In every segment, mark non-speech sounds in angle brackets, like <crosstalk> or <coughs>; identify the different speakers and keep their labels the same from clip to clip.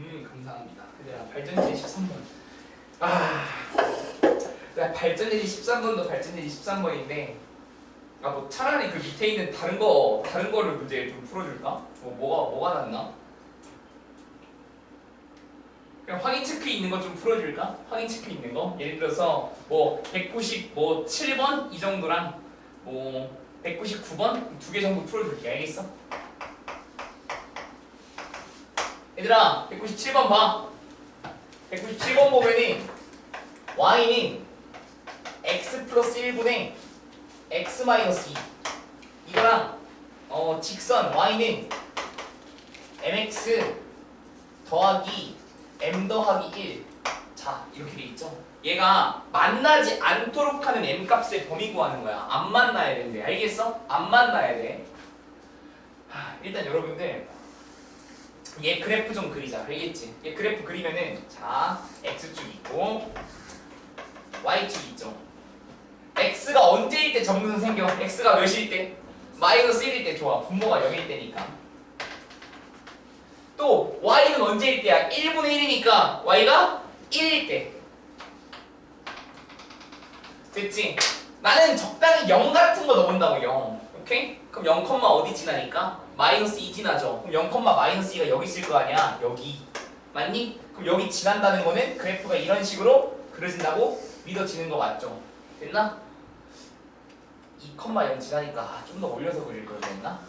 Speaker 1: 음 감사합니다. 얘들아 발전지 13번. 아, 나 발전지 13번도 발전지 13번인데 아 뭐 차라리 그 밑에 있는 다른 거 다른 거를 문제 좀 풀어줄까? 뭐 뭐가 뭐가 낫나? 그냥 확인 체크 있는 거 좀 풀어줄까? 확인 체크 있는 거 예를 들어서 뭐 190, 뭐 7번 이 정도랑 뭐 199번 두 개 정도 풀어줄게 알겠어? 얘들아 197번 봐. 197번 보면은 y는 x 플러스 1분의 x 마이너스 2 이거랑 어 직선 y는 mx 더하기 m 더하기 1 자 이렇게 돼 있죠? 얘가 만나지 않도록 하는 m 값의 범위 구하는 거야. 안 만나야 되는데 알겠어? 안 만나야 돼. 하, 일단 여러분들 얘 그래프 좀 그리자 알겠지? 얘 그래프 그리면은 자 x축 있고 y축 있죠 x가 언제일 때 점근 생겨? x가 몇일 때? 마이너스 1일 때 좋아 분모가 0일 때니까 또 y는 언제일 때야? 1분의 1이니까 y가 1일 때 됐지? 나는 적당히 0 같은 거 넣은다고 0 오케이? 그럼 0, 어디 지나니까? 마이너스 2 지나죠 그럼 0, 마이너스 2가 여기 있을 거 아니야 여기 맞니? 그럼 여기 지난다는 거는 그래프가 이런 식으로 그려진다고 믿어지는 거 맞죠? 됐나? 2,0 지나니까 좀더 올려서 그릴 걸 그랬나?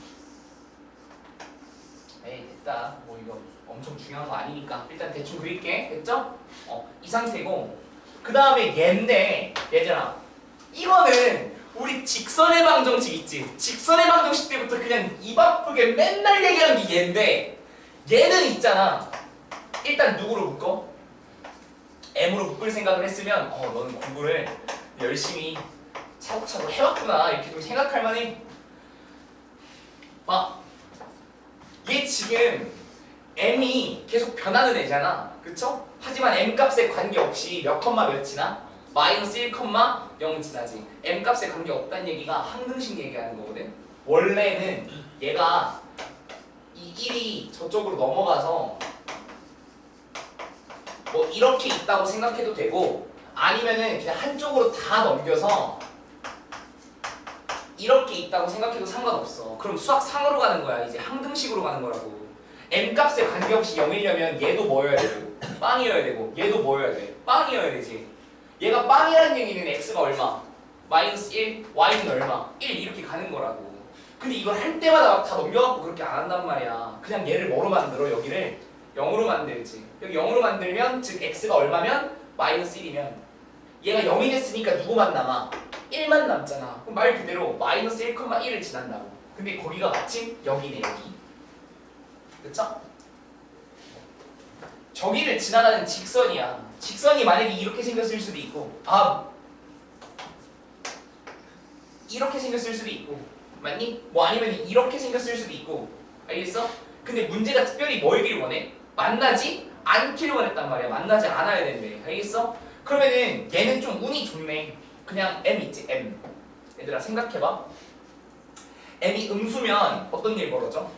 Speaker 1: 에이 됐다 뭐 이거 엄청 중요한 거 아니니까 일단 대충 그릴게 됐죠? 어, 이 상태고 그 다음에 얘인데 얘잖아 이거는 우리 직선의 방정식 있지 직선의 방정식 때부터 그냥 입 아프게 맨날 얘기한 게 얘인데 얘는 있잖아 일단 누구로 묶어? M으로 묶을 생각을 했으면 어 너는 공부를 열심히 차곡차곡 해왔구나 이렇게 좀 생각할 만해 봐. 얘 지금 m이 계속 변하는 애잖아 그쵸? 하지만 m 값에 관계없이 몇 컴마 몇이나 마이너스 1, 0 지나지 m 값에 관계없다는 얘기가 항등식 얘기하는 거거든 원래는 얘가 이 1이 저쪽으로 넘어가서 뭐 이렇게 있다고 생각해도 되고 아니면은 그냥 한쪽으로 다 넘겨서 이렇게 있다고 생각해도 상관없어. 그럼 수학 상으로 가는 거야. 이제 항등식으로 가는 거라고. m 값에 관계없이 0이려면 얘도 뭐여야 되고 빵이어야 되고 얘도 뭐여야 돼? 빵이어야 되지. 얘가 빵이라는 얘기는 x가 얼마? 마이너스 1, y는 얼마? 1 이렇게 가는 거라고. 근데 이걸 할 때마다 막다 넘겨갖고 그렇게 안 한단 말이야. 그냥 얘를 뭐로 만들어? 여기를 0으로 만들지. 여기 0으로 만들면 즉 x가 얼마면? 마이너스 1이면 얘가 0이 됐으니까 누구만 남아? 1만 남잖아. 그럼 말 그대로 마이너스 1,1을 지난다고. 근데 거기가 마침 여기네 여기. 그쵸? 저기를 지나가는 직선이야. 직선이 만약에 이렇게 생겼을 수도 있고 아 이렇게 생겼을 수도 있고 맞니? 뭐 아니면 이렇게 생겼을 수도 있고 알겠어? 근데 문제가 특별히 뭐이길 원해? 만나지 않기를 원했단 말이야. 만나지 않아야 된대. 알겠어? 그러면은 얘는 좀 운이 좋네. 그냥 M 있지 M 얘들아 생각해봐 M이 음수면 어떤 일 벌어져?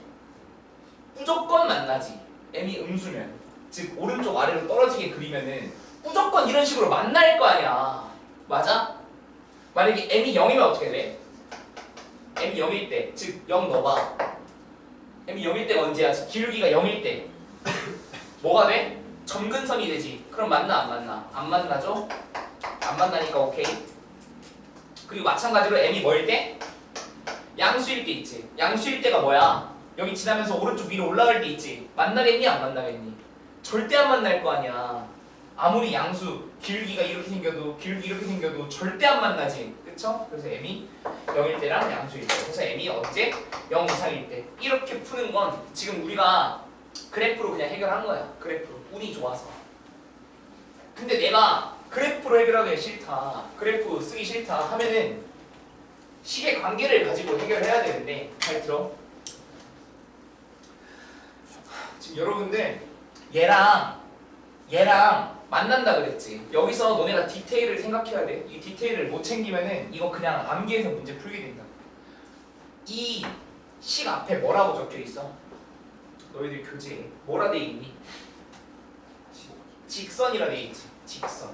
Speaker 1: 무조건 만나지 M이 음수면 즉 오른쪽 아래로 떨어지게 그리면은 무조건 이런 식으로 만날 거 아니야 맞아? 만약에 M이 0이면 어떻게 돼? M이 0일 때 즉 0 넣어봐 M이 0일 때가 언제야? 즉 기울기가 0일 때 <laughs> 뭐가 돼? 점근선이 되지 그럼 만나 안 만나? 안 만나죠? 안 만나니까 오케이 그리고 마찬가지로 m이 뭐일 때? 양수일 때 있지. 양수일 때가 뭐야? 여기 지나면서 오른쪽 위로 올라갈 때 있지. 만나겠니? 안 만나겠니? 절대 안 만날 거 아니야. 아무리 양수 길기가 이렇게 생겨도 길기 이렇게 생겨도 절대 안 만나지. 그쵸? 그래서 m이 0일 때랑 양수일 때. 그래서 m이 언제? 0 이상일 때. 이렇게 푸는 건 지금 우리가 그래프로 그냥 해결한 거야. 그래프로. 운이 좋아서. 근데 내가 그래프로 해결하기 싫다. 그래프 쓰기 싫다 하면은 식의 관계를 가지고 해결해야 되는데 잘 들어. 지금 여러분들 얘랑 얘랑 만난다 그랬지. 여기서 너네가 디테일을 생각해야 돼. 이 디테일을 못 챙기면은 이거 그냥 암기해서 문제 풀게 된다. 이 식 앞에 뭐라고 적혀 있어? 너희들 교재에 뭐라 돼 있니? 직선이라 돼 있지. 직선.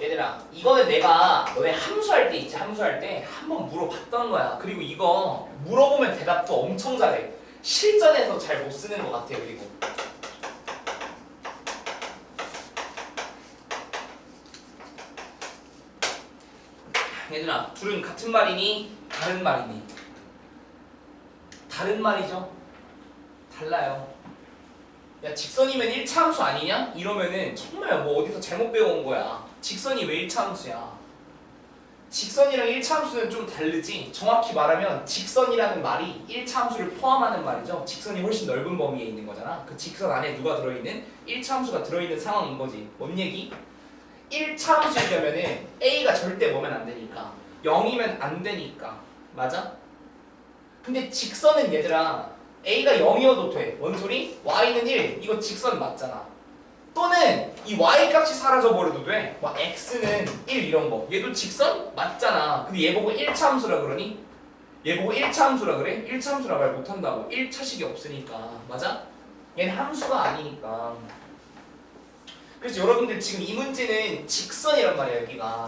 Speaker 1: 얘들아, 이거는 내가 너네 함수할 때 있지. 함수할 때 한번 물어봤던 거야. 그리고 이거 물어보면 대답도 엄청 잘해. 실전에서 잘 못 쓰는 것 같아. 그리고 얘들아, 둘은 같은 말이니 다른 말이니? 다른 말이죠. 달라요. 야 직선이면 1차 함수 아니냐? 이러면은 정말 뭐 어디서 잘못 배워온 거야. 직선이 왜 1차 함수야? 직선이랑 1차 함수는 좀 다르지. 정확히 말하면 직선이라는 말이 1차 함수를 포함하는 말이죠. 직선이 훨씬 넓은 범위에 있는 거잖아. 그 직선 안에 누가 들어있는? 1차 함수가 들어있는 상황인 거지. 뭔 얘기? 1차 함수이려면은 A가 절대 뭐면 안 되니까 0이면 안 되니까 맞아? 근데 직선은 얘들아 A가 0이어도 돼. 뭔 소리? Y는 1. 이거 직선 맞잖아. 또는 이 Y 값이 사라져 버려도 돼. 막 X는 1 이런 거. 얘도 직선 맞잖아. 근데 얘 보고 1차 함수라 그러니? 얘 보고 1차 함수라 그래? 1차 함수라 말 못한다고. 1차식이 없으니까. 맞아? 얘는 함수가 아니니까. 그래서 여러분들 지금 이 문제는 직선이란 말이야 여기가.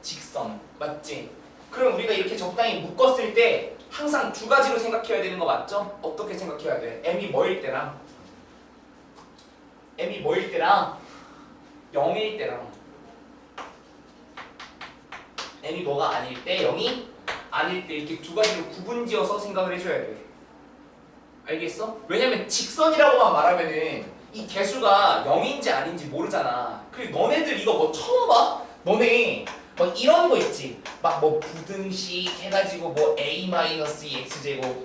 Speaker 1: 직선. 맞지? 그럼 우리가 이렇게 적당히 묶었을 때 항상 두 가지로 생각해야 되는 거 맞죠? 어떻게 생각해야 돼? m이 뭐일 때랑 m이 뭐일 때랑 0일 때랑 m이 뭐가 아닐 때 0이 아닐 때 이렇게 두 가지로 구분지어서 생각을 해줘야 돼. 알겠어? 왜냐면 직선이라고만 말하면은 이 개수가 0인지 아닌지 모르잖아. 그리고 너네들 이거 뭐 처음 봐? 너네 막 이런 거 있지? 막 뭐 부등식 해가지고 뭐 a 마이너스 2x 제곱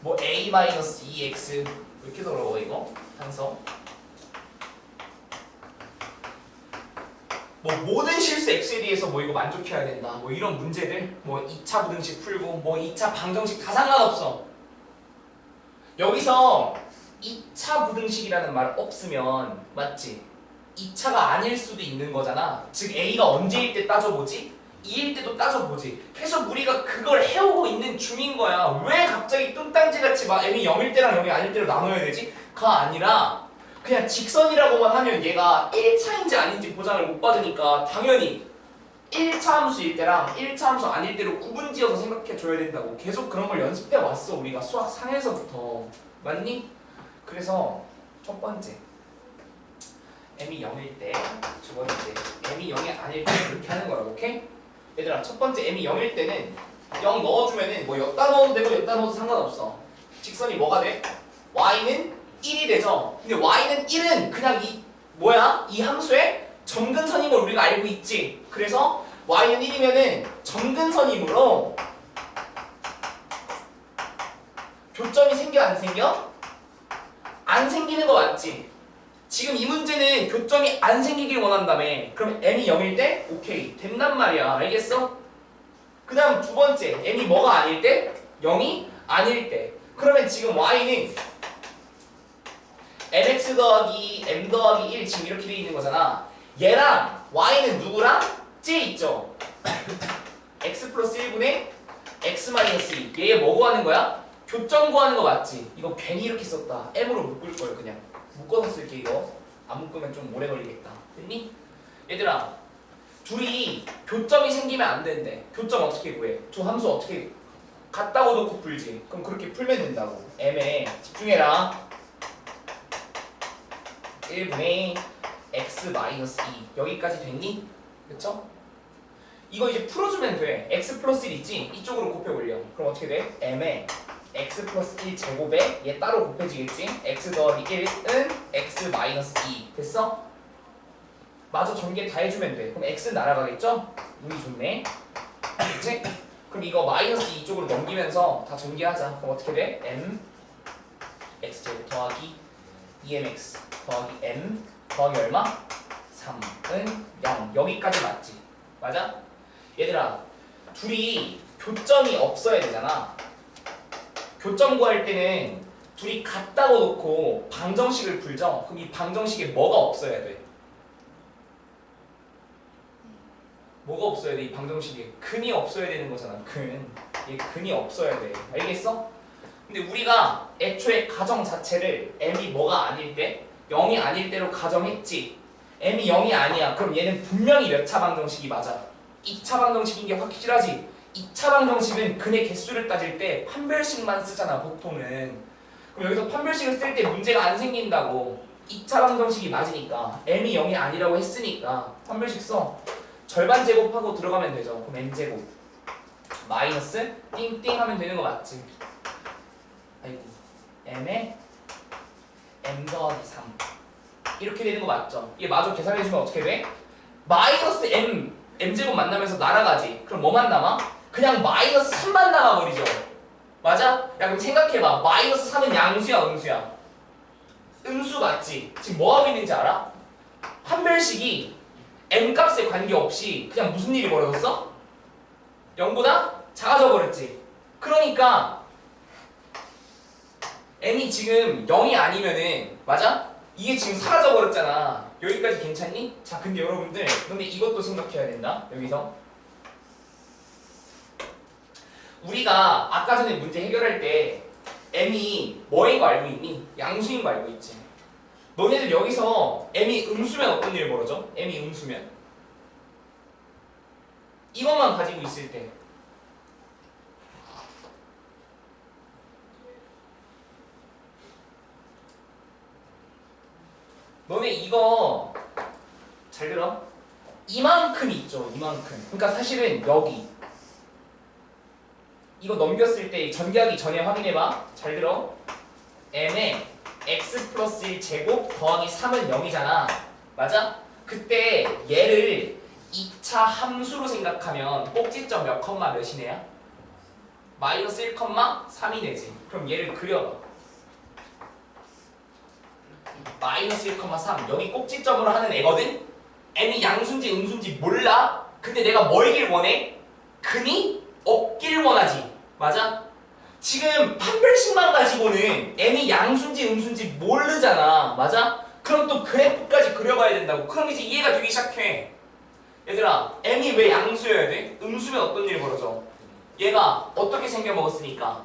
Speaker 1: 뭐 2x 왜 이렇게 더러워 이거? 항성 뭐 모든 실수 x에 대해서 뭐 이거 만족해야 된다 뭐 이런 문제들 뭐 2차 부등식 풀고 뭐 2차 방정식 다 상관없어. 여기서 2차 부등식이라는 말 없으면 맞지? 2차가 아닐 수도 있는 거잖아. 즉 a가 언제일 때 따져보지? 2일 때도 따져보지. 계속 우리가 그걸 해오고 있는 중인 거야. 왜 갑자기 뚱딴지같이 막 m이 0일 때랑 0이 아닐 때로 나눠야 되지? 가 아니라 그냥 직선이라고만 하면 얘가 1차인지 아닌지 보장을 못 받으니까 당연히 1차 함수일 때랑 1차 함수 아닐 때로 구분지어서 생각해 줘야 된다고 계속 그런 걸 연습해 왔어 우리가 수학 상에서부터 맞니? 그래서 첫 번째 m이 0일 때 두 번째 m이 0이 아닐 때 그렇게 하는 거라고 오케이? 얘들아 첫 번째 m이 0일 때는 0 넣어주면은 뭐 엿다 넣어도 되고 엿다 넣어도 상관없어 직선이 뭐가 돼? y는 1이 되죠 근데 y는 1은 그냥 이 뭐야? 이 함수의 점근선인 걸 우리가 알고 있지 그래서 y는 1이면은 점근선이므로 교점이 생겨 안 생겨? 안 생기는 거 맞지? 지금 이 문제는 교점이 안 생기길 원한다며 그럼 m이 0일 때? 오케이 된단 말이야 알겠어? 그 다음 두 번째 m이 뭐가 아닐 때? 0이 아닐 때 그러면 지금 y는 mx 더하기 m 더하기 1 지금 이렇게 돼 있는 거잖아. 얘랑 y는 누구랑? j 있죠. <coughs> X 플러스 1분의 x 마이너스 2 얘뭐 구하는 거야? 교점 구하는 거 맞지? 이거 괜히 이렇게 썼다. M으로 묶을 걸 그냥. 묶어서 쓸게 이거. 안 묶으면 좀 오래 걸리겠다. 됐니? 얘들아 둘이 교점이 생기면 안 된대. 교점 어떻게 구해? 두 함수 어떻게 같다고 놓고 풀지? 그럼 그렇게 풀면 된다고. M에 집중해라 1분의 x 마이너스 2 여기까지 됐니? 그쵸? 이거 이제 풀어주면 돼 x 플러스 1 있지? 이쪽으로 곱해 올려 그럼 어떻게 돼? m에 x 플러스 1 제곱에 얘 따로 곱해지겠지? x 더하기 1은 x 마이너스 2 됐어? 마저 전개 다 해주면 돼 그럼 x는 날아가겠죠? 운이 좋네 그치? 그럼 이거 마이너스 2 쪽으로 넘기면서 다 전개하자 그럼 어떻게 돼? m x 제곱 더하기 2mx 더하기 m 더하기 얼마? 3은 0 여기까지 맞지? 맞아? 얘들아 둘이 교점이 없어야 되잖아 교점 구할 때는 둘이 같다고 놓고 방정식을 풀죠 그럼 이 방정식에 뭐가 없어야 돼? 뭐가 없어야 돼? 이 방정식에 근이 없어야 되는 거잖아 근. 얘 근이 없어야 돼 알겠어? 근데 우리가 애초에 가정 자체를 m이 뭐가 아닐 때 0이 아닐 때로 가정했지. M이 0이 아니야. 그럼 얘는 분명히 몇 차 방정식이 맞아? 2차 방정식인 게 확실하지? 2차 방정식은 근의 개수를 따질 때 판별식만 쓰잖아 보통은. 그럼 여기서 판별식을 쓸 때 문제가 안 생긴다고. 2차 방정식이 맞으니까 m이 0이 아니라고 했으니까 판별식 써. 절반 제곱하고 들어가면 되죠. 그럼 n제곱. 마이너스 띵띵 하면 되는 거 맞지 m에 m 더하기 3 이렇게 되는 거 맞죠 이게 마저 계산해주면 어떻게 돼? 마이너스 m m제곱 만나면서 날아가지 그럼 뭐만 남아? 그냥 마이너스 3만 남아버리죠 맞아? 야 그럼 생각해봐 마이너스 3은 양수야 음수야 음수 맞지? 지금 뭐하고 있는지 알아? 판별식이 m 값에 관계없이 그냥 무슨 일이 벌어졌어? 0보다 작아져 버렸지 그러니까 m이 지금 0이 아니면은 맞아? 이게 지금 사라져 버렸잖아 여기까지 괜찮니? 자 근데 여러분들 근데 이것도 생각해야 된다 여기서 우리가 아까 전에 문제 해결할 때 m이 뭐인 거 알고 있니? 양수인 거 알고 있지 너네들 여기서 m이 음수면 어떤 일이 벌어져? m이 음수면 이것만 가지고 있을 때 너네 이거 잘 들어? 이만큼 있죠 이만큼. 그러니까 사실은 여기. 이거 넘겼을 때 전개하기 전에 확인해봐. 잘 들어? M에 x 플러스 1 제곱 더하기 3은 0이잖아. 맞아? 그때 얘를 2차 함수로 생각하면 꼭지점 몇 컴마 몇이네야? 마이너스 1 컴마 3이네지. 그럼 얘를 그려봐 마이너스 1, 3 여기 꼭지점으로 하는 애거든? m이 양수인지 음수인지 몰라? 근데 내가 뭘길 원해? 근이 없길 원하지 맞아? 지금 판별식만 가지고는 m이 양수인지 음수인지 모르잖아 맞아? 그럼 또 그래프까지 그려봐야 된다고 그럼 이제 이해가 되기 시작해 얘들아 m이 왜 양수여야 돼? 음수면 어떤 일이 벌어져? 얘가 어떻게 생겨먹었으니까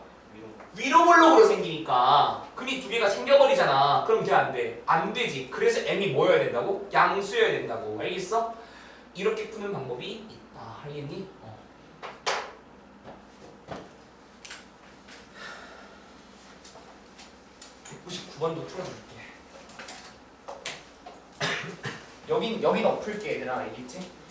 Speaker 1: 위로 볼록으로 생기니까 근이 두 개가 생겨버리잖아. 그럼 돼안 돼? 안 되지. 그래서 m이 뭐여야 된다고? 양수여야 된다고. 알겠어? 이렇게 푸는 방법이 있다. 알겠니? 어. (199번도) 풀어줄게 <coughs> 여긴 여긴 엎을게 얘들아 알겠지?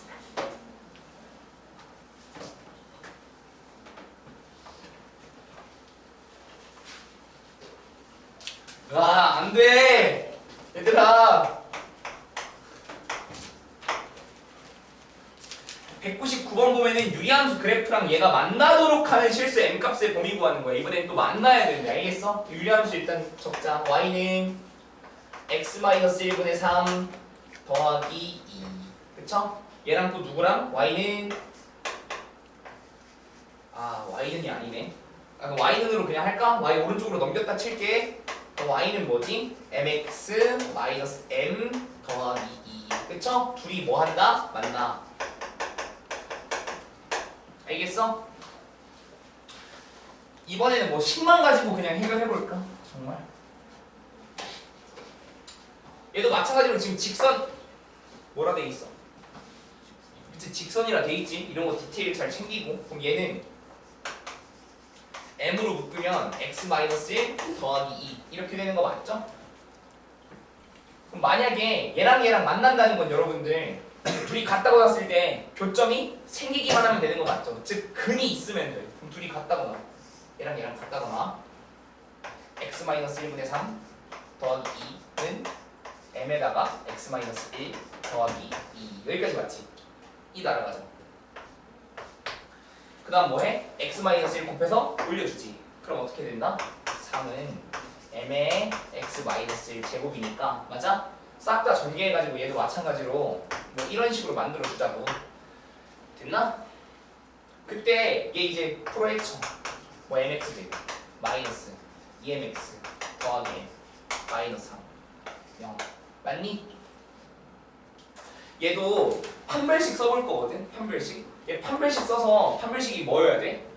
Speaker 1: 와, 안 돼! 얘들아! 199번 보면은 그래프랑 얘가 만나도록 하는 실수 m값의 범위 구하는 거야. 이번엔 또 만나야 되는데, 알겠어? 유리함수 일단 적자. y는 x-1분의 3 더하기 2. 그쵸? 얘랑 또 누구랑? y는 아, y는이 아니네. 아, 그럼 y는으로 그냥 할까? y 오른쪽으로 넘겼다 칠게. y는 뭐지? mx 마이너스 m 더하기 2 그쵸? 둘이 뭐 한다? 만나 알겠어? 이번에는 뭐 10만 가지고 그냥 해결해볼까? 정말 얘도 마찬가지로 지금 직선 뭐라 돼 있어? 밑에 직선이라 돼 있지? 이런 거 디테일 잘 챙기고 그럼 얘는 m으로 묶으면 x-1 더하기 2 이렇게 되는 거 맞죠? 그럼 만약에 얘랑 얘랑 만난다는 건 여러분들 둘이 같다고 놨을 때 교점이 생기기만 하면 되는 거 맞죠? 즉 근이 있으면 돼 그럼 둘이 같다거나 얘랑 얘랑 같다거나 x-1분의 3 더하기 2는 m에다가 x-1 더하기 2 여기까지 맞지? 이 날아가죠 그 다음 뭐해? x-1 곱해서 올려주지 그럼 어떻게 된다? 3은 m의 x-1 제곱이니까 맞아? 싹 다 전개해가지고 얘도 마찬가지로 뭐 이런 식으로 만들어 주자고 됐나? 그때 얘 이제 풀어헤쳐 뭐 mx 마이너스 2mx 더하기 m 마이너스 3 0 맞니? 얘도 판별식 써볼 거거든 판별식 얘 판별식 써서 판별식이 뭐여야 돼?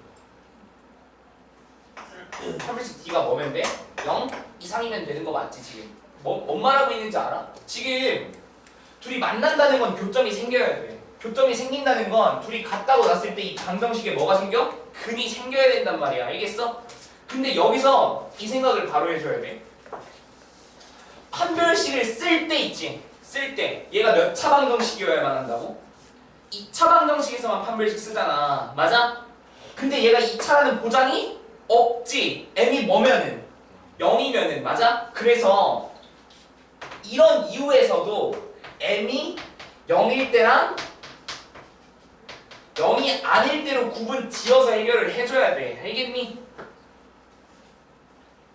Speaker 1: 판별식 D가 뭐면 돼? 0 이상이면 되는 거 맞지 지금? 뭐, 뭔 말하고 있는지 알아? 지금 둘이 만난다는 건 교점이 생겨야 돼. 교점이 생긴다는 건 둘이 같다고 났을 때 이 방정식에 뭐가 생겨? 근이 생겨야 된단 말이야. 알겠어? 근데 여기서 이 생각을 바로 해줘야 돼. 판별식을 쓸 때 있지. 쓸 때 얘가 몇 차 방정식이어야만 한다고? 2차 방정식에서만 판별식 쓰잖아. 맞아? 근데 얘가 2차라는 보장이 없지. m이 뭐면은 0이면은 맞아? 그래서 이런 이유에서도 m이 0일 때랑 0이 아닐 때로 구분 지어서 해결을 해줘야 돼. 알겠니?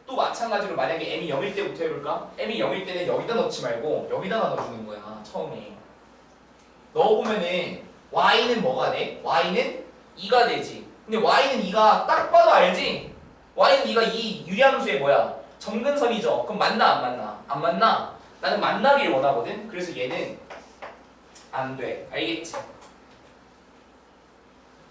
Speaker 1: 또 마찬가지로 만약에 m이 0일 때부터 해볼까? m이 0일 때는 여기다 넣지 말고 여기다가 넣어주는 거야. 처음에. 넣어보면은 y는 뭐가 돼? y는 2가 되지. 근데 y는 2가 딱 봐도 알지? y는 2가 이 유리함수의 뭐야? 점근선이죠. 그럼 맞나 안 맞나? 안 맞나? 나는 만나길 원하거든. 그래서 얘는 안 돼. 알겠지?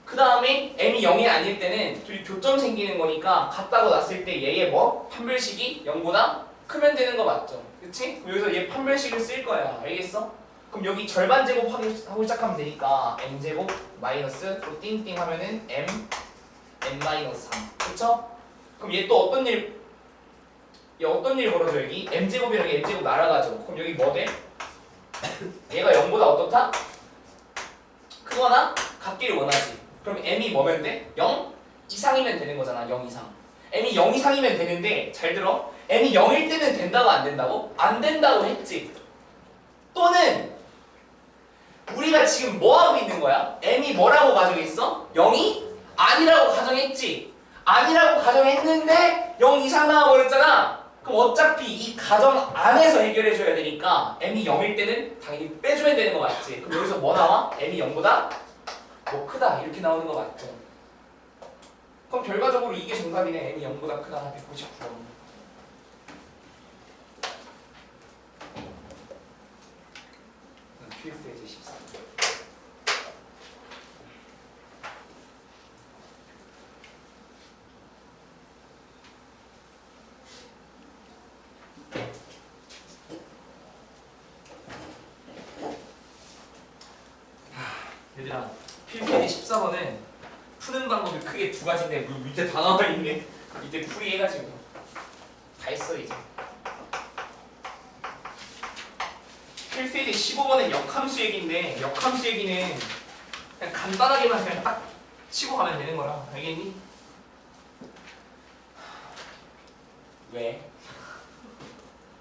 Speaker 1: 그 다음에 m이 0이 아닐 때는 둘이 교점 생기는 거니까 같다고 났을 때 얘의 뭐? 판별식이 0보다 크면 되는 거 맞죠? 그치? 여기서 얘 판별식을 쓸 거야. 알겠어? 그럼 여기 절반 제곱하기 하고 시작하면 되니까 m제곱 마이너스 또 띵띵 하면은 m n 마이너스 3 그쵸? 그럼 얘 또 어떤 일, 얘 어떤 일 벌어져 여기? m제곱이랑 m제곱 날아가죠. 그럼 여기 뭐 돼? <coughs> 얘가 0보다 어떻다? 크거나 같기를 원하지. 그럼 m이 뭐면 돼? 0 이상이면 되는 거잖아. 0 이상. m이 0 이상이면 되는데 잘 들어. m이 0일 때는 된다고 안 된다고? 안 된다고 했지. 또는 우리가 지금 뭐 하고 있는 거야? m이 뭐라고 가정했어? 0이 아니라고 가정했지. 아니라고 가정했는데 0 이상 나와버렸잖아. 그럼 어차피 이 가정 안에서 해결해 줘야 되니까 m이 0일 때는 당연히 빼주면 되는 거 맞지? 그럼 여기서 뭐 나와? m이 0보다 뭐 크다 이렇게 나오는 거 맞죠? 그럼 결과적으로 이게 정답이네. m이 0보다 크다 199번. 필수에서 14. 얘들아 필수에서 14번은 푸는 방법이 크게 두 가지인데 물 밑에 다 나와 있네. 이제 풀이 해가지고 다 했어 이제. 필수에서 15번은 역함수 얘기인데 역함수 얘기는 그냥 간단하게만 그냥 딱 치고 가면 되는 거라 알겠니? 왜?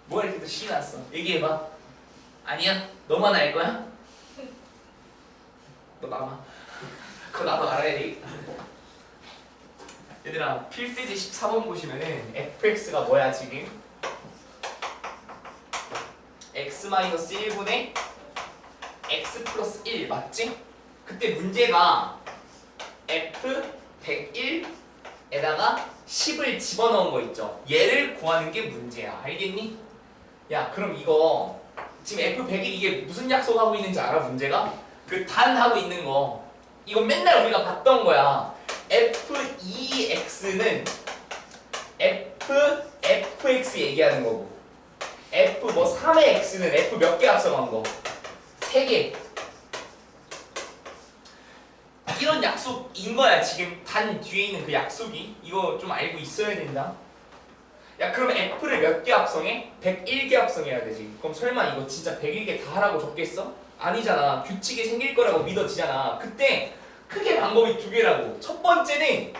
Speaker 1: 뭐가 이렇게 또 신이 났어? 얘기해봐. 아니야? 너만 알 거야? 너 남아. 그거 나도 알아야 되겠다. 얘들아 필수지 14번 보시면은 fx가 뭐야 지금? x-1분의 x 플러스 1 맞지? 그때 문제가 f 101에다가 10을 집어넣은 거 있죠 얘를 구하는 게 문제야 알겠니? 야 그럼 이거 지금 f 101 이게 무슨 약속하고 있는지 알아 문제가? 그 단 하고 있는 거 이거 맨날 우리가 봤던 거야 f2x는 f fx 얘기하는 거고 f 뭐 3의 x는 f 몇 개 앞서간 거? 3개. 이런 약속인 거야 지금 단 뒤에 있는 그 약속이 이거 좀 알고 있어야 된다. 야 그럼 f를 몇 개 합성해? 101개 합성해야 되지. 그럼 설마 이거 진짜 101개 다 하라고 적겠어? 아니잖아. 규칙이 생길 거라고 믿어지잖아. 그때 크게 방법이 두 개라고. 첫 번째는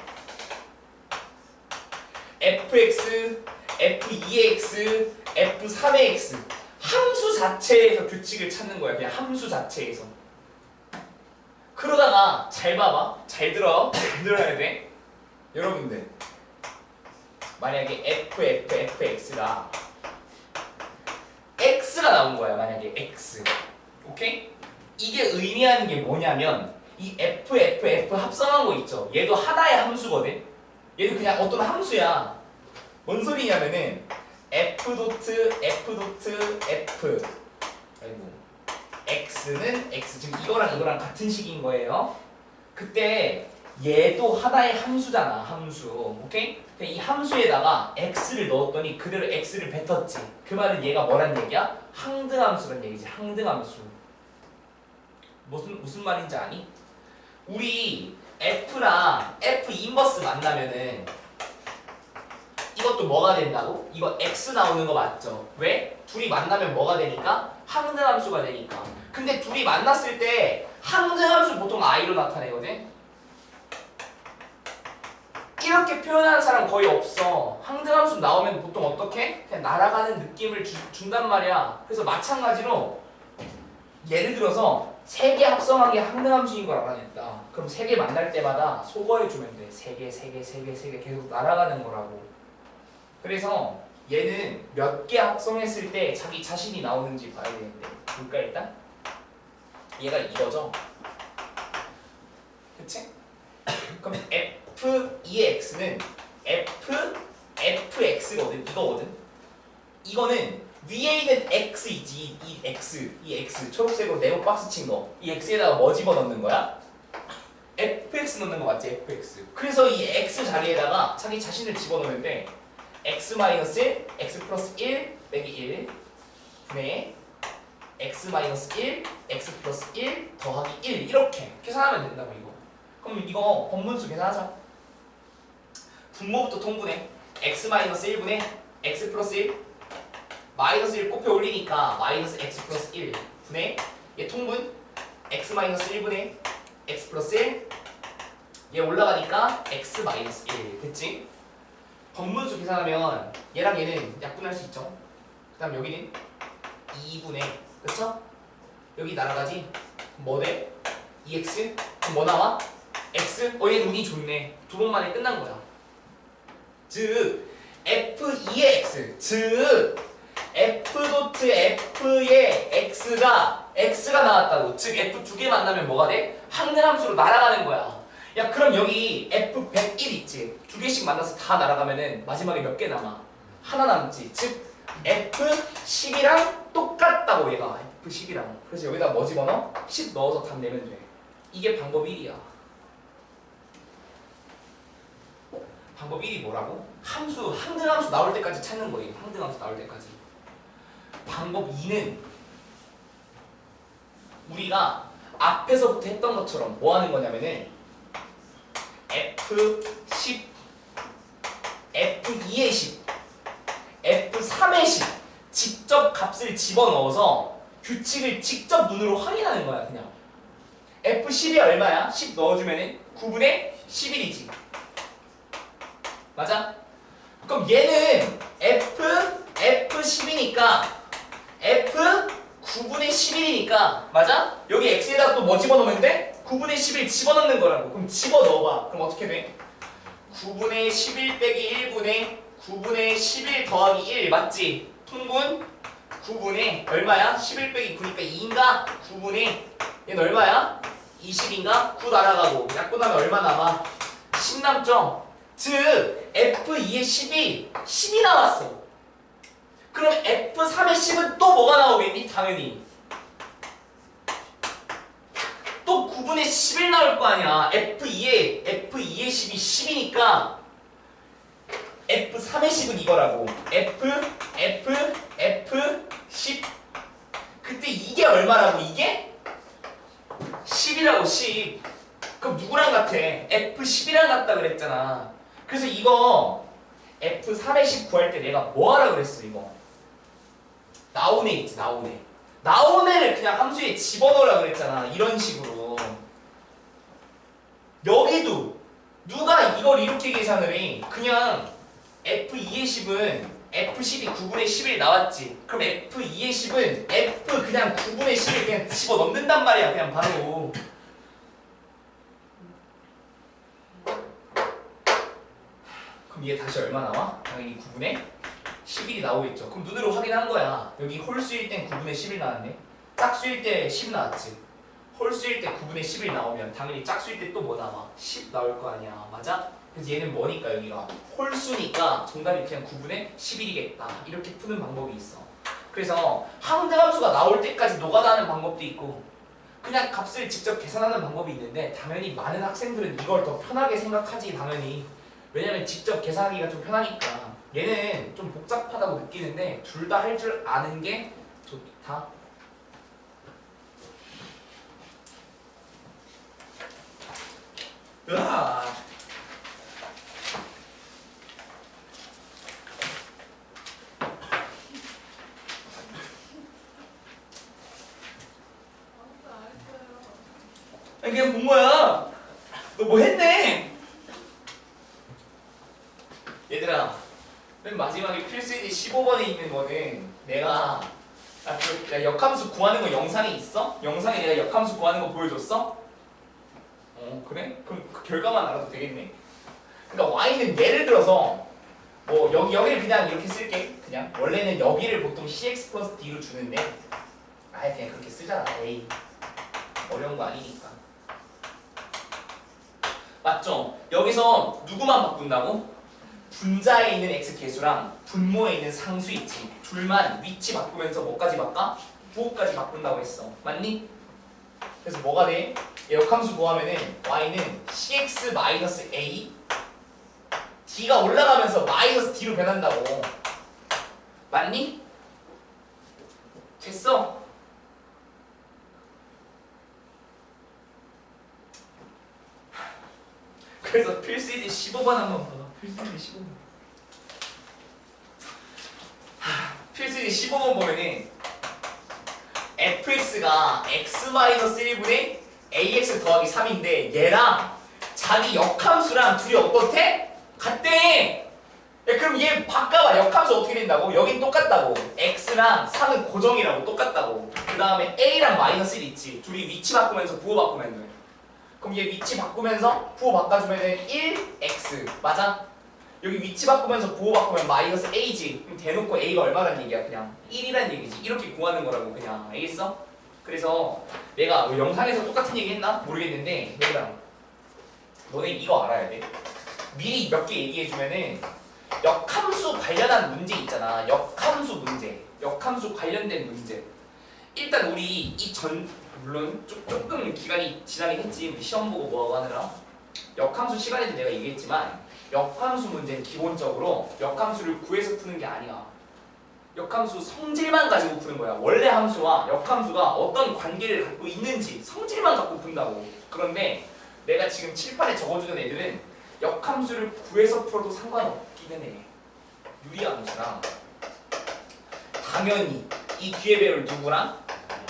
Speaker 1: fx, f2x, f3x 함수 자체에서 규칙을 찾는 거야. 그냥 함수 자체에서. 그러다가 잘 봐봐. 잘 들어. 잘 들어야 돼. 여러분들. 만약에 f, f, fx가 x가 나온 거야. 만약에 x. 오케이? 이게 의미하는 게 뭐냐면 이 f, f, f 합성한 거 있죠. 얘도 하나의 함수거든. 얘도 그냥 어떤 함수야. 뭔 소리냐면은 f 도트 f 도트 f 아이고 x는 x 지금 이거랑 이거랑 같은 식인 거예요. 그때 얘도 하나의 함수잖아 함수 오케이 이 함수에다가 x를 넣었더니 그대로 x를 뱉었지. 그 말은 얘가 뭐란 얘기야? 항등함수란 얘기지. 항등함수. 무슨 무슨 말인지 아니? 우리 f랑 f 인버스 만나면은 이것도 뭐가 된다고? 이거 x 나오는 거 맞죠? 왜? 둘이 만나면 뭐가 되니까? 항등함수가 되니까. 근데 둘이 만났을 때 항등함수 보통 i로 나타내거든. 이렇게 표현하는 사람 거의 없어. 항등함수 나오면 보통 어떻게? 그냥 날아가는 느낌을 주, 준단 말이야. 그래서 마찬가지로 예를 들어서 세 개 합성한 게 항등함수인 걸 알아냈다. 그럼 세 개 만날 때마다 소거해주면 돼. 세 개, 세 개, 세 개, 세 개 계속 날아가는 거라고. 그래서 얘는 몇 개 합성했을 때 자기 자신이 나오는지 봐야 되는데. 볼까 일단? 얘가 이거죠? 그치? <coughs> 그럼 f2x는 f, fx거든. 이거거든. 이거는 위에 있는 x이지. 이 x 이 x. 초록색으로 네모 박스 친 거. 이 x에다가 뭐 집어넣는 거야? fx 넣는 거 맞지? Fx 그래서 이 x 자리에다가 자기 자신을 집어넣는데 x 마이너스 1 x 플러스 1 빼기 1 분의 x 마이너스 1 x 플러스 1 더하기 1 이렇게. 계산하면 된다고 이거. 그럼 이거 번분수 계산하자. 분모부터 통분해. X 마이너스 1분의 x 플러스 1 마이너스 1 곱해 올리니까 마이너스 x 플러스 1 분의 얘 통분 x 마이너스 1분의 x 플러스 1 얘 올라가니까 x 마이너스 1 됐지? 번분수 계산하면 얘랑 얘는 약분할 수 있죠 그 다음 여기는 2분의 그쵸? 여기 날아가지 뭐 돼? 2x 그럼 뭐 나와? x? 어 얘는 운이 좋네 두 번 만에 끝난 거야 즉 f2의 x 즉 f 도트 f의 x가 x가 나왔다고. 즉 f 두 개 만나면 뭐가 돼? 항등함수로 날아가는 거야. 야 그럼 여기 f 101 있지? 두 개씩 만나서 다 날아가면은 마지막에 몇 개 남아? 하나 남지. 즉 f 10이랑 똑같다고 얘가. F 10이랑. 그래서 여기다 뭐 집어넣어? 10 넣어서 답 내면 돼. 이게 방법 1이야. 방법 1이 뭐라고? 함수, 항등함수 나올 때까지 찾는 거예요. 항등함수 나올 때까지 방법 2는 우리가 앞에서부터 했던 것처럼 뭐 하는 거냐면은 F10, F2의 10, F3의 10 직접 값을 집어넣어서 규칙을 직접 눈으로 확인하는 거야 그냥 F10이 얼마야? 10 넣어주면은 9분의 11이지 맞아? 그럼 얘는 F, F10이니까 F 9분의 11이니까 맞아? 여기 X에다가 또 뭐 집어넣으면 돼? 9분의 11 집어넣는 거라고 그럼 집어넣어봐 그럼 어떻게 돼? 9분의 11 빼기 1분의 9분의 11 더하기 1 맞지? 통분 9분의 얼마야? 11 빼기 9니까 2인가? 9분의 얘는 얼마야? 20인가? 9 날아가고 약분 하면 얼마 남아? 10 남죠? 즉 F2의 10이 10이 나왔어 그럼 F3의 10은 또 뭐가 나오겠니? 당연히. 또 9분의 11 나올 거 아니야. F2의 F2의 10이 10이니까 F3의 10은 이거라고. F, F, F, 10 그때 이게 얼마라고? 이게? 10이라고 10 그럼 누구랑 같아? F10이랑 같다 그랬잖아. 그래서 이거 F3의 10 구할 때 내가 뭐 하라 그랬어 이거 애 있지 나온 애를 그냥 함수에 집어넣으라 그랬잖아 이런 식으로. 여기도 누가 이걸 이렇게 계산을 해? 그냥 F2의 10은 F10이 9분의 11 나왔지. 그럼 F2의 10은 F 그냥 9분의 11 그냥 집어넣는단 말이야 그냥 바로. 그럼 얘 다시 얼마 나와? 당연히 9분의 11이 나오겠죠. 그럼 눈으로 확인한 거야. 여기 홀수일 땐 9분의 11 나왔네. 짝수일 때 10 나왔지. 홀수일 때 9분의 11 나오면 당연히 짝수일 때 또 뭐 나와? 10 나올 거 아니야. 맞아? 그래서 얘는 뭐니까 여기가 홀수니까 정답이 그냥 9분의 11이겠다. 이렇게 푸는 방법이 있어. 그래서 항등함수가 나올 때까지 노가다하는 방법도 있고 그냥 값을 직접 계산하는 방법이 있는데 당연히 많은 학생들은 이걸 더 편하게 생각하지 당연히 왜냐면 직접 계산하기가 좀 편하니까 얘는 좀 복잡하다고 느끼는데 둘 다 할 줄 아는 게 좋다. 으아. 그냥 본 거야. 너 뭐 했네? 얘들아, 맨 마지막에 필수이지 15번에 있는 거는 내가 아, 그, 야, 역함수 구하는 거 영상에 있어? 영상에 내가 역함수 구하는 거 보여줬어? 어 그래? 그럼 그 결과만 알아도 되겠네. 그러니까 y는 예를 들어서 뭐 여기 여기를 그냥 이렇게 쓸게. 그냥 원래는 여기를 보통 cx 플러스 d로 주는데 아예 그냥 그렇게 쓰잖아. 에이 어려운 거 아니니까. 맞죠? 여기서 누구만 바꾼다고? 분자에 있는 x 개수랑 분모에 있는 상수 있지. 둘만 위치 바꾸면서 뭐까지 바꿔? 부호까지 바꾼다고 했어. 맞니? 그래서 뭐가 돼? 얘 역함수 구하면은 y는 cx 마이너스 a d가 올라가면서 마이너스 d로 변한다고. 맞니? 됐어. 그래서 필수이지 15번 한번 봐봐. 필수이지 15번. 하, 필수이지 15번 보면은 fx가 x-1분의 ax 더하기 3인데 얘랑 자기 역함수랑 둘이 어떻대? 같대! 야, 그럼 얘 바꿔봐. 역함수 어떻게 된다고? 여긴 똑같다고. x랑 3은 고정이라고 똑같다고. 그 다음에 a랑 마이너스 1 있지. 둘이 위치 바꾸면서 부호 바꾸면 돼. 그럼 얘 위치 바꾸면서 부호 바꿔주면은 1x 맞아? 여기 위치 바꾸면서 부호 바꾸면 마이너스 a지. 그럼 대놓고 a가 얼마란 얘기야 그냥? 1이란 얘기지. 이렇게 구하는 거라고 그냥. 알겠어? 그래서 내가 뭐 영상에서 똑같은 얘기 했나? 모르겠는데 얘들아. 너네 이거 알아야 돼. 미리 몇 개 얘기해주면은 역함수 관련한 문제 있잖아. 역함수 문제. 역함수 관련된 문제. 일단 우리 이 전 물론 조, 조금 기간이 지나긴 했지. 우리 시험 보고 뭐하고 하느라. 역함수 시간에도 내가 얘기했지만 역함수 문제는 기본적으로 역함수를 구해서 푸는 게 아니야. 역함수 성질만 가지고 푸는 거야. 원래 함수와 역함수가 어떤 관계를 갖고 있는지 성질만 갖고 푼다고. 그런데 내가 지금 칠판에 적어주는 애들은 역함수를 구해서 풀어도 상관없기는 해. 유리함수랑 당연히 이 뒤에 배울 누구랑?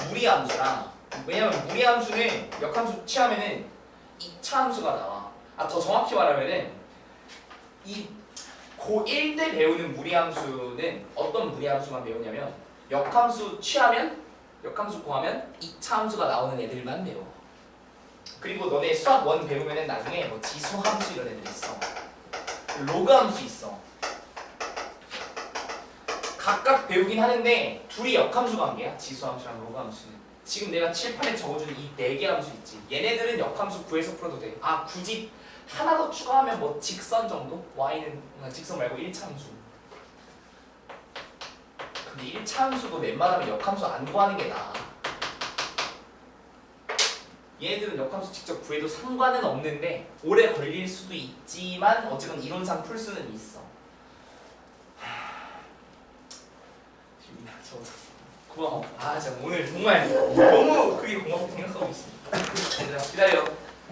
Speaker 1: 무리함수랑 왜냐면 무리 함수는 역함수 취하면은 2차 함수가 나와. 아 더 정확히 말하면은 이 고1 때 배우는 무리 함수는 어떤 무리 함수만 배우냐면 역함수 취하면 역함수 구하면 2차 함수가 나오는 애들만 배워. 그리고 너네 수학 원 배우면은 나중에 뭐 지수 함수 이런 애들 있어. 로그 함수 있어. 각각 배우긴 하는데 둘이 역함수 관계야. 지수 함수랑 로그 함수는. 지금 내가 칠판에 적어준 이 네 개 함수 있지. 얘네들은 역함수 구해서 풀어도 돼. 아 굳이 하나 더 추가하면 뭐 직선 정도? y는 아, 직선 말고 1차 함수. 근데 1차 함수도 웬만하면 역함수 안 구하는 게 나아. 얘네들은 역함수 직접 구해도 상관은 없는데 오래 걸릴 수도 있지만 어쨌든 이론상 풀 수는 있어. 재민아 저도 고마워. 아 진짜 오늘 정말 너무 크게 고맙게 생각하고 있습니다. 얘들아 기다려.